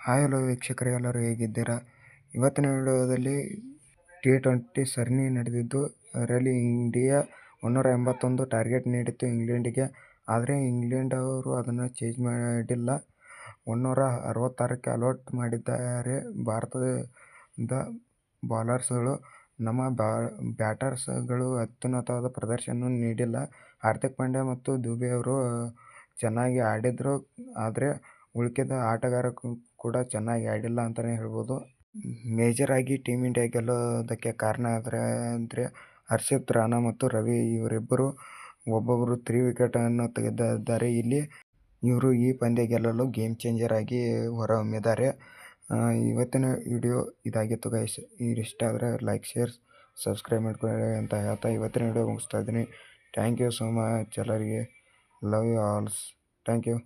Hi hello ವೀಕ್ಷಕರೇ, ಎಲ್ಲರೂ ಹೇಗಿದ್ದೀರಾ? ಇವತ್ತಿನ ವಿಡಿಯೋದಲ್ಲಿ ಟಿ ಟ್ವೆಂಟಿ ಸರಣಿ ನಡೆದಿದ್ದು, ಅದರಲ್ಲಿ ಇಂಡಿಯಾ ಮುನ್ನೂರ ಎಂಬತ್ತೊಂದು ಟಾರ್ಗೆಟ್ ನೀಡಿತ್ತು ಇಂಗ್ಲೆಂಡಿಗೆ. ಆದರೆ ಇಂಗ್ಲೆಂಡ್ ಅವರು ಅದನ್ನು ಚೇಂಜ್ ಮಾಡಿಲ್ಲ. ಮುನ್ನೂರ ಅರವತ್ತಾರಕ್ಕೆ ಅಲೌಟ್ ಮಾಡಿದ್ದಾರೆ ಭಾರತದ ಬೌಲರ್ಸ್ಗಳು. ನಮ್ಮ ಬ್ಯಾಟರ್ಸ್ಗಳು ಅತ್ಯುನ್ನತವಾದ ಪ್ರದರ್ಶನ ನೀಡಿಲ್ಲ. ಹಾರ್ದಿಕ್ ಪಾಂಡ್ಯ ಮತ್ತು ದುಬೆ ಅವರು ಚೆನ್ನಾಗಿ ಆಡಿದರು. ಆದರೆ ಉಳಿದ ಆಟಗಾರ ಕೂಡ ಚೆನ್ನಾಗಿ ಆಡಿಲ್ಲ ಅಂತಲೇ ಹೇಳ್ಬೋದು. ಆಗಿ ಟೀಮ್ ಇಂಡಿಯಾ ಗೆಲ್ಲೋದಕ್ಕೆ ಕಾರಣ ಆದರೆ ಅಂದರೆ ಹರ್ಷಿತ್ ರಾಣಾ ಮತ್ತು ರವಿ ಇವರಿಬ್ಬರು ಒಬ್ಬೊಬ್ಬರು ತ್ರೀ ವಿಕೆಟನ್ನು ತೆಗೆದಿದ್ದಾರೆ. ಇಲ್ಲಿ ಇವರು ಈ ಪಂದ್ಯ ಗೆಲ್ಲಲು ಗೇಮ್ ಚೇಂಜರ್ ಆಗಿ ಹೊರಹೊಮ್ಮಿದ್ದಾರೆ. ಇವತ್ತಿನ ವಿಡಿಯೋ ಇದಾಗಿತ್ತು ಗೈಸ್ ಇಷ್ಟ ಆದರೆ ಲೈಕ್, ಶೇರ್, ಸಬ್ಸ್ಕ್ರೈಬ್ ಮಾಡ್ಕೊಳ್ಳಿ ಅಂತ ಹೇಳ್ತಾ ಇವತ್ತಿನ ವಿಡಿಯೋ ಮುಗಿಸ್ತಾ ಇದ್ದೀನಿ. ಥ್ಯಾಂಕ್ ಯು ಸೋ ಮಚ್ ಎಲ್ಲರಿಗೆ. Love you all. Thank you.